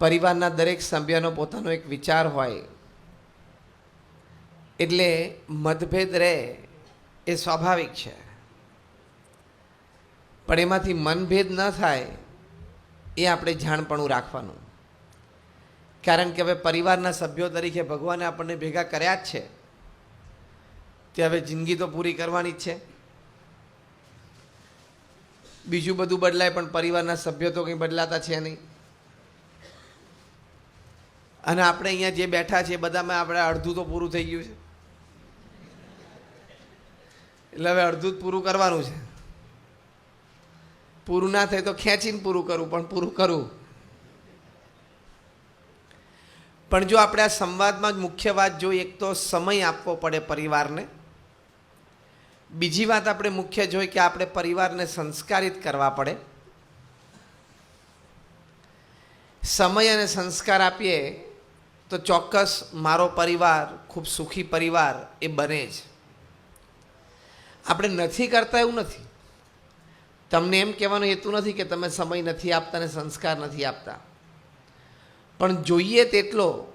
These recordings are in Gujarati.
પરિવારના દરેક સભ્યનો પોતાનો એક વિચાર હોય. એટલે મતભેદ રહે એ સ્વાભાવિક છે. પણ એમાંથી મનભેદ ન થાય એ આપણે જાણપણું રાખવાનું. કારણ કે હવે પરિવારના સભ્યો તરીકે ભગવાને આપણને ભેગા કર્યા જ છે. તે હવે જિંદગી તો પૂરી કરવાની જ છે. બીજું બધું બદલાય પણ પરિવારના સભ્યો તો કંઈ બદલાતા છે નહીં. અને આપણે અહીંયા જે બેઠા છીએ, બધામાં આપણે અડધું તો પૂરું થઈ ગયું છે. એટલે હવે અડધું જ પૂરું કરવાનું છે. પૂરું ના થાય તો ખેંચીને પૂરું કરવું પણ પૂરું કરવું પણ જો આપણે આ સંવાદમાં જ મુખ્ય વાત જોઈએ એક તો સમય આપવો પડે પરિવારને. બીજી વાત આપણે મુખ્ય જોઈ કે આપણે પરિવારને સંસ્કારિત કરવા પડે. સમય અને સંસ્કાર આપીએ તો ચોક્કસ મારો પરિવાર, ખૂબ સુખી પરિવાર એ બને જ. આપણે નથી કરતા એવું નથી. તમને એમ કહેવાનો હેતુ નથી કે તમે સમય નથી આપતા અને સંસ્કાર નથી આપતા. પણ જોઈએ તેટલો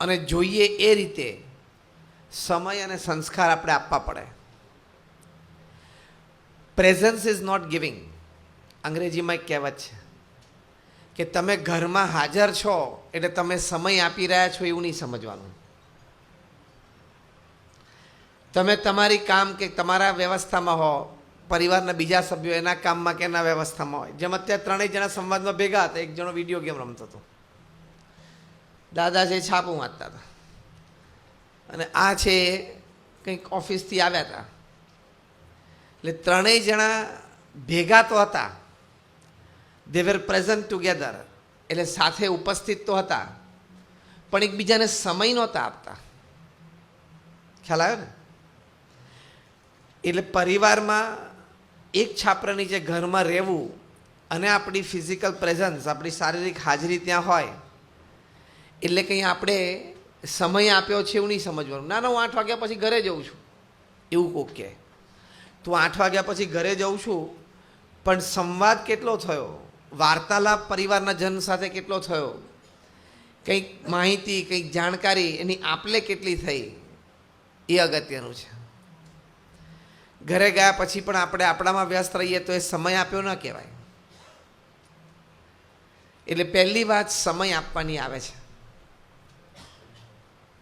અને જોઈએ એ રીતે સમય અને સંસ્કાર આપણે આપવા પડે. પ્રેઝન્સ ઇઝ નોટ ગિવિંગ અંગ્રેજીમાં એક કહેવત છે. કે તમે ઘરમાં હાજર છો એટલે તમે સમય આપી રહ્યા છો એવું નહીં સમજવાનું. તમે તમારી કામ કે તમારા વ્યવસ્થામાં હો, પરિવારના બીજા સભ્યો એના કામમાં કે એના વ્યવસ્થામાં હોય. જેમ અત્યારે ત્રણેય જણા સંવાદમાં ભેગા હતા, એક જણો વીડિયો ગેમ રમતો હતો. દાદા છે છાપું વાંચતા હતા. અને આ છે કંઈક ઓફિસથી આવ્યા હતા. એટલે ત્રણેય જણા ભેગા તો હતા દે વેર પ્રેઝન્ટ ટુગેધર એટલે સાથે ઉપસ્થિત તો હતા. પણ એકબીજાને સમય નહોતા આપતા. ખ્યાલ આવ્યો ને? એટલે પરિવારમાં એક છાપરા નીચે ઘરમાં રહેવું અને આપણી ફિઝિકલ પ્રેઝન્સ આપણી શારીરિક હાજરી ત્યાં હોય, એટલે કંઈ આપણે સમય આપ્યો છે એવું નહીં સમજવાનું. ના ના, હું આઠ વાગ્યા પછી ઘરે જઉં છું. એવું કોક કહે. તું આઠ વાગ્યા પછી ઘરે જઉં છું, પણ સંવાદ કેટલો થયો? વાર્તાલાપ પરિવારના જન સાથે કેટલો થયો? કંઈક માહિતી, કંઈક જાણકારી એની આપલે કેટલી થઈ? એ અગત્યનું છે. ઘરે ગયા પછી પણ આપણે આપણામાં વ્યસ્ત રહીએ તો એ સમય આપ્યો ન કહેવાય. એટલે પહેલી વાત સમય આપવાની આવે છે.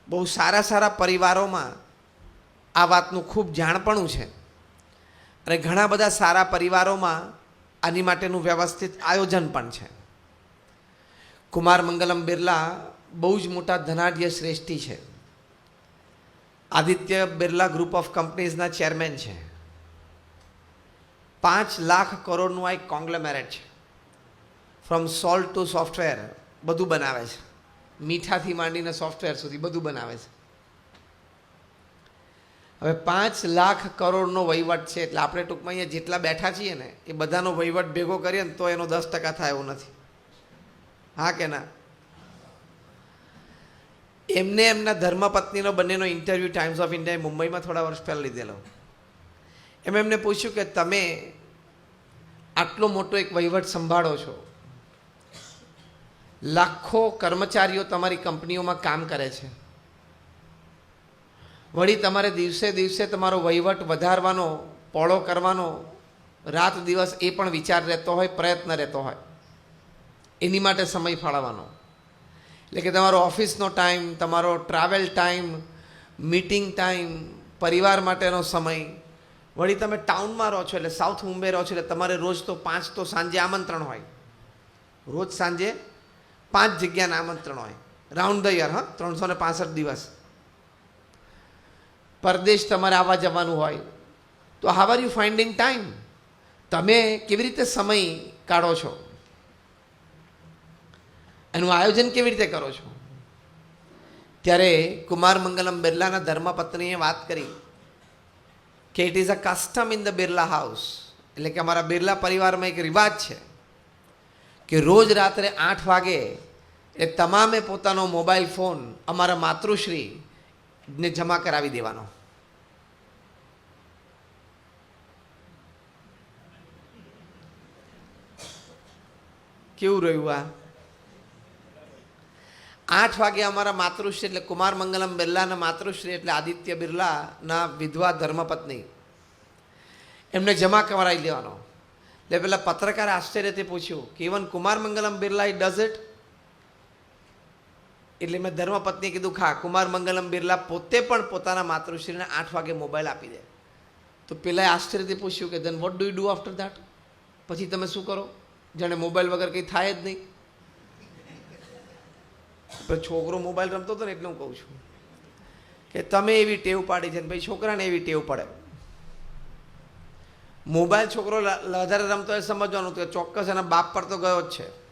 બહુ સારા સારા પરિવારોમાં આ વાતનું ખૂબ જાણપણું છે. અને ઘણા બધા સારા પરિવારોમાં આની માટેનું વ્યવસ્થિત આયોજન પણ છે. કુમાર મંગલમ બિરલા બહુ જ મોટા ધનાઢ્ય શ્રેષ્ઠી છે. આદિત્ય બિરલા ગ્રુપ ઓફ કંપનીઝના ચેરમેન છે. પાંચ લાખ કરોડનું આ એક કોંગ્લેમેરેટ છે. ફ્રોમ સોલ્ટ ટુ સોફ્ટવેર બધું બનાવે છે. મીઠાથી માંડીને સોફ્ટવેર સુધી બધું બનાવે છે. હવે પાંચ લાખ કરોડનો વહીવટ છે એટલે આપણે ટૂંકમાં અહીંયા જેટલા બેઠા છીએ ને, એ બધાનો વહીવટ ભેગો કરીએ ને તો એનો દસ ટકા થાય એવું નથી. હા કે ના? એમને એમના ધર્મપત્નીનો બંનેનો ઇન્ટરવ્યૂ ટાઈમ્સ ઓફ ઇન્ડિયાએ મુંબઈમાં થોડા વર્ષ પહેલાં લીધેલો. એમ એમને પૂછ્યું કે તમે આટલો મોટો એક વહીવટ સંભાળો છો. લાખો કર્મચારીઓ તમારી કંપનીઓમાં કામ કરે છે. વળી તમારે દિવસે દિવસે તમારો વહીવટ વધારવાનો પોળો કરવાનો, રાત દિવસ એ પણ વિચાર રહેતો હોય, પ્રયત્ન રહેતો હોય. એની માટે સમય ફાળવવાનો. એટલે કે તમારો ઓફિસનો ટાઈમ, તમારો ટ્રાવેલ ટાઈમ, મીટિંગ ટાઈમ, પરિવાર માટેનો સમય. વળી તમે ટાઉનમાં રહો છો એટલે સાઉથ મુંબઈ રહો છો એટલે તમારે રોજ તો પાંચ તો સાંજે આમંત્રણ હોય. રોજ સાંજે પાંચ જગ્યાના આમંત્રણ હોય. રાઉન્ડ ધ યર, હા? ત્રણસો ને દિવસ. પરદેશ તમારે આવવા જવાનું હોય. તો how are you finding time તમે કેવી રીતે સમય કાઢો છો? એનું આયોજન કેવી રીતે કરો છો? ત્યારે કુમાર મંગલમ બિરલાના ધર્મપત્નીએ વાત કરી કે it is a custom in the Birla house એટલે કે અમારા બિરલા પરિવારમાં એક રિવાજ છે કે રોજ રાત્રે આઠ વાગે એ તમામે પોતાનો મોબાઈલ ફોન અમારા માતૃશ્રી ને જમા કરાવી દેવાનો. કેવું રહ્યું આ? આઠ વાગે અમારા માતૃશ્રી એટલે કુમાર મંગલમ બિરલાના માતૃશ્રી એટલે આદિત્ય બિરલાના વિધવા ધર્મપત્ની. એમને જમા કરાવી લેવાનો. એટલે પેલા પત્રકારે આશ્ચર્યથી પૂછ્યું કે even Kumar Mangalam Birla does it એટલે મેં ધર્મપત્નીએ કીધું, ખા, કુમાર મંગલમ બિરલા પોતે પણ પોતાના માતૃશ્રીને આઠ વાગે મોબાઈલ આપી દે. તો પેલાએ આશ્ચર્યથી પૂછ્યું કે then what do you do after that પછી તમે શું કરો? જાણે મોબાઈલ વગર કંઈ થાય જ નહીં. છોકરો મોબાઈલ રમતો હતો ને, એટલે હું કહું છું કે, તમે એવી ટેવ પાડી છે ને ભાઈ, છોકરાને એવી ટેવ પડે. મોબાઈલ છોકરો વધારે રમતો એ સમજવાનું કે ચોક્કસ એના બાપ પર તો ગયો જ છે.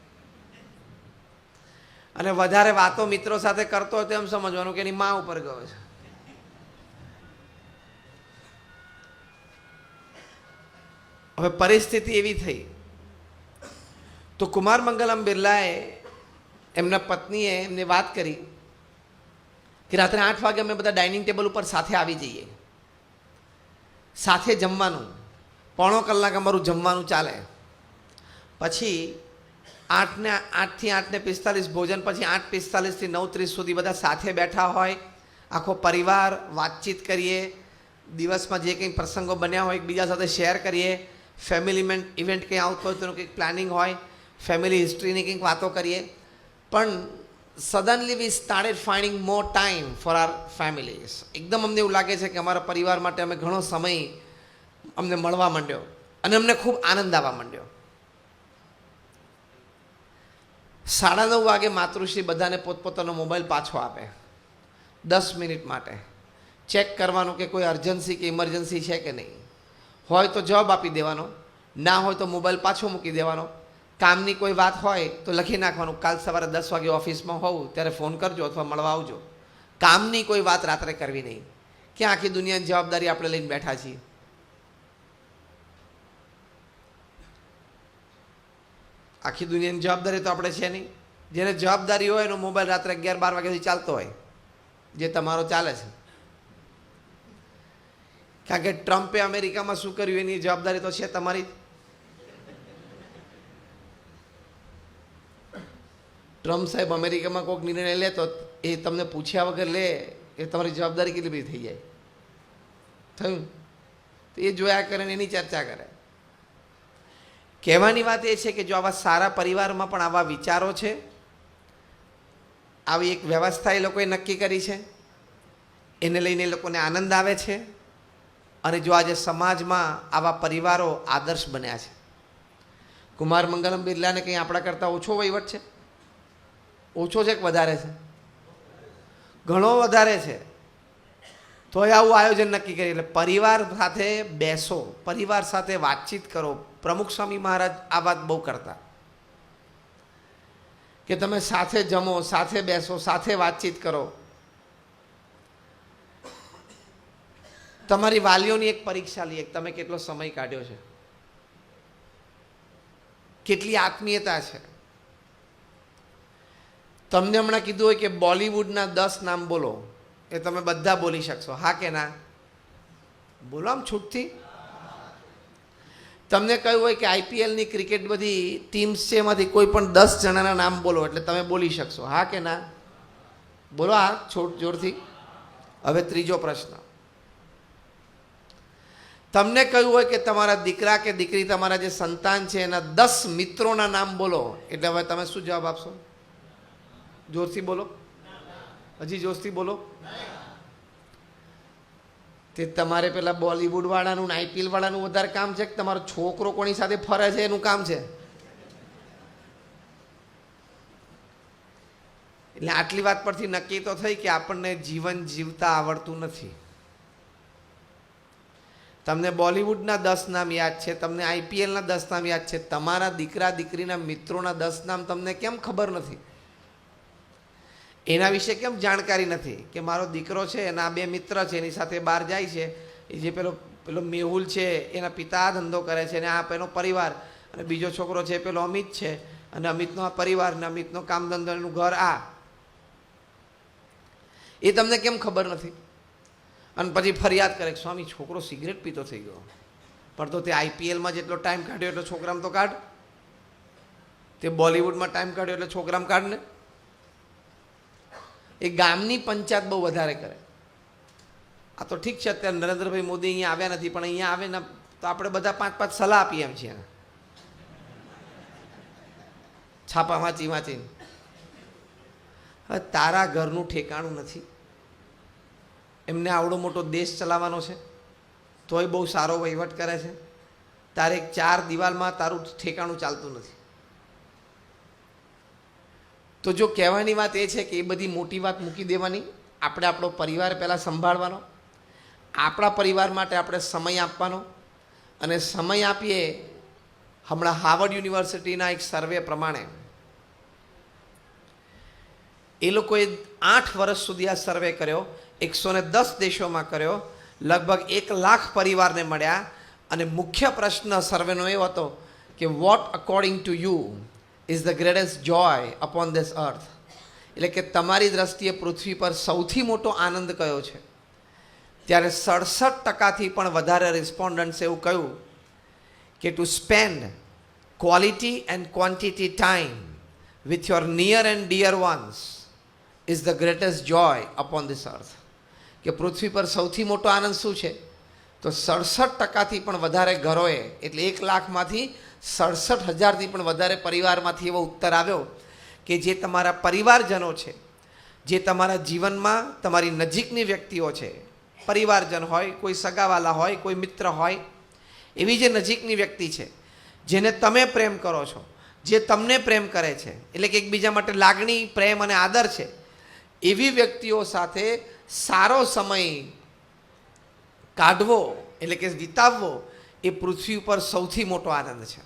અને વધારે વાતો મિત્રો સાથે કરતો હોય તો એમ સમજવાનું કે એની મા ઉપર ગયો છે. હવે પરિસ્થિતિ એવી થઈ. તો કુમાર મંગલમ બિરલાએ એમના પત્નીએ એમને વાત કરી કે રાત્રે આઠ વાગે અમે બધા ડાઇનિંગ ટેબલ ઉપર સાથે આવી જઈએ. સાથે જમવાનું. પોણો કલાક અમારું જમવાનું ચાલે. પછી આઠને, આઠથી આઠને પિસ્તાલીસ, ભોજન પછી આઠ પિસ્તાલીસથી નવ ત્રીસ સુધી બધા સાથે બેઠા હોય. આખો પરિવાર વાતચીત કરીએ. દિવસમાં જે કંઈ પ્રસંગો બન્યા હોય, એકબીજા સાથે શેર કરીએ. ફેમિલી ઇવેન્ટ કંઈ આવતો હોય તેનું કંઈક પ્લાનિંગ હોય. ફેમિલી હિસ્ટ્રીની કંઈક વાતો કરીએ. પણ suddenly we started finding more time for our families એકદમ અમને એવું લાગે છે કે અમારા પરિવાર માટે અમે ઘણો સમય અમને મળવા માંડ્યો. અને અમને ખૂબ આનંદ આવવા માંડ્યો. સાડા નવ વાગે માતૃશ્રી બધાને પોતપોતાનો મોબાઈલ પાછો આપે. દસ મિનિટ માટે. ચેક કરવાનું કે કોઈ અર્જન્સી કે ઇમરજન્સી છે કે નહીં. હોય તો જવાબ આપી દેવાનો. ના હોય તો મોબાઈલ પાછો મૂકી દેવાનો. કામની કોઈ વાત હોય તો લખી નાખવાનું. કાલ સવારે દસ વાગે ઓફિસમાં હોઉં ત્યારે ફોન કરજો અથવા મળવા આવજો. કામની કોઈ વાત રાત્રે કરવી નહીં. ક્યાં આખી દુનિયાની જવાબદારી આપણે લઈને બેઠા છીએ? આખી દુનિયાની જવાબદારી તો આપણે છે નહીં. જેને જવાબદારી હોય એનો મોબાઈલ રાત્રે અગિયાર બાર વાગ્યા સુધી ચાલતો હોય. જે તમારો ચાલે છે. કારણ કે ટ્રમ્પે અમેરિકામાં શું કર્યું? એની જવાબદારી તો છે તમારી ટ્રમ્પ સાહેબ અમેરિકામાં કોઈક નિર્ણય લે તો એ તમને પૂછ્યા વગર લે એ તમારી જવાબદારી કેટલી બધી થઈ જાય. થયું? તો એ જોયા કરે ને એની ચર્ચા કરે. કહેવાની વાત એ છે કે જો આવા સારા પરિવારમાં પણ આવા વિચારો છે, આવી એક વ્યવસ્થા એ લોકોએ નક્કી કરી છે, એને લઈને એ લોકોને આનંદ આવે છે, અને જો આજે સમાજમાં આવા પરિવારો આદર્શ બન્યા છે. કુમાર મંગલમ બિરલાને કંઈ આપણા કરતાં ઓછો વહીવટ છે? ઓછો છે કે વધારે છે? ઘણો વધારે છે. તોય આવું આયોજન નક્કી કરી, એટલે પરિવાર સાથે બેસો, પરિવાર સાથે વાતચીત કરો પ્રમુખ સ્વામી મહારાજ આ વાત બહુ કરતા. કે તમે સાથે જમો, સાથે બેસો, સાથે વાતચીત કરો. તમારી વાલીઓની એક પરીક્ષા લઈએ, તમે કેટલો સમય કાઢ્યો છે? કેટલી આત્મીયતા છે? તમને હમણાં કીધું હોય કે બોલિવૂડના દસ નામ બોલો, એ તમે બધા બોલી શકશો. હા કે ના? બોલો આમ છૂટથી? તમને કહ્યું હોય કે આઈપીએલની ક્રિકેટ બધી ટીમ્સ છે એમાંથી કોઈ પણ દસ જણાના નામ બોલો, એટલે તમે બોલી શકશો. હા કે ના? બોલો હા છોટ જોરથી. હવે ત્રીજો પ્રશ્ન. તમને કહ્યું હોય કે તમારા દીકરા કે દીકરી તમારા જે સંતાન છે, એના દસ મિત્રોના નામ બોલો, એટલે હવે તમે શું જવાબ આપશો? જોરથી બોલો. હજી જોશથી બોલો. તે તમારે પેલા બોલિવૂડ વાળાનું આઈપીએલ વાળાનું વધારે કામ છે કે તમારો છોકરો કોની સાથે ફરે છે એનું કામ છે? એટલે આટલી વાત પરથી નક્કી તો થઈ કે આપણને જીવન જીવતા આવડતું નથી. તમને બોલિવૂડના દસ નામ યાદ છે, તમને આઈપીએલના દસ નામ યાદ છે, તમારા દીકરા દીકરીના મિત્રોના દસ નામ તમને કેમ ખબર નથી? એના વિશે કેમ જાણકારી નથી? કે મારો દીકરો છે, એના બે મિત્ર છે, એની સાથે બહાર જાય છે, એ જે પેલો પેલો મેહુલ છે, એના પિતા ધંધો કરે છે, અને આ એનો પરિવાર, અને બીજો છોકરો છે પેલો અમિત છે, અને અમિતનો આ પરિવાર, અને અમિતનો કામ ધંધો એનું ઘર આ. એ તમને કેમ ખબર નથી? અને પછી ફરિયાદ કરે સ્વામી, છોકરો સિગરેટ પીતો થઈ ગયો. પણ તો તે આઈપીએલમાં જેટલો ટાઈમ કાઢ્યો, એટલો છોકરામાં તો કાઢ. તે બોલિવૂડમાં ટાઈમ કાઢ્યો, એટલે છોકરામાં કાઢ ને. એ ગામની પંચાયત બહુ વધારે કરે. આ તો ઠીક છે, અત્યારે નરેન્દ્રભાઈ મોદી અહીંયા આવ્યા નથી, પણ અહીંયા આવે ને, તો આપણે બધા પાંચ પાંચ સલાહ આપીએ એમ છીએ. છાપા વાંચી વાંચીને હવે તારા ઘરનું ઠેકાણું નથી. એમને આવડો મોટો દેશ ચલાવવાનો છે. તોય બહુ સારો વહીવટ કરે છે. તારે ચાર દિવાલમાં તારું ઠેકાણું ચાલતું નથી. તો જો કહેવાની વાત એ છે કે એ બધી મોટી વાત મૂકી દેવાની. આપણે આપણો પરિવાર પહેલાં સંભાળવાનો. આપણા પરિવાર માટે આપણે સમય આપવાનો. અને સમય આપીએ હમણાં હાર્વર્ડ યુનિવર્સિટીના એક સર્વે પ્રમાણે. એ લોકોએ આઠ વર્ષ સુધી આ સર્વે કર્યો એકસો ને દસ દેશોમાં કર્યો, લગભગ એક લાખ પરિવારને મળ્યા. અને મુખ્ય પ્રશ્ન સર્વેનો એ હતો કે what according to you is the greatest joy upon this earth એટલે કે તમારી દ્રષ્ટિએ પૃથ્વી પર સૌથી મોટો આનંદ કયો છે? ત્યારે સડસઠ ટકાથી પણ વધારે રિસ્પોન્ડન્ટ્સ એવું કહ્યું કે to spend quality and quantity time with your near and dear ones is the greatest joy upon this earth કે પૃથ્વી પર સૌથી મોટો આનંદ શું છે? તો સડસઠ ટકાથી પણ વધારે ઘરોએ, એટલે એક લાખમાંથી સડસઠ હજારથી પણ વધારે પરિવારમાંથી એવો ઉત્તર આવ્યો કે જે તમારા પરિવારજનો છે, જે તમારા જીવનમાં તમારી નજીકની વ્યક્તિઓ છે, પરિવારજન હોય, કોઈ સગાવાલા હોય, કોઈ મિત્ર હોય, એવી જે નજીકની વ્યક્તિ છે, જેને તમે પ્રેમ કરો છો, જે તમને પ્રેમ કરે છે, એટલે કે એકબીજા માટે લાગણી, પ્રેમ અને આદર છે, એવી વ્યક્તિઓ સાથે સારો સમય કાઢવો એટલે કે વિતાવવો એ પૃથ્વી ઉપર સૌથી મોટો આનંદ છે.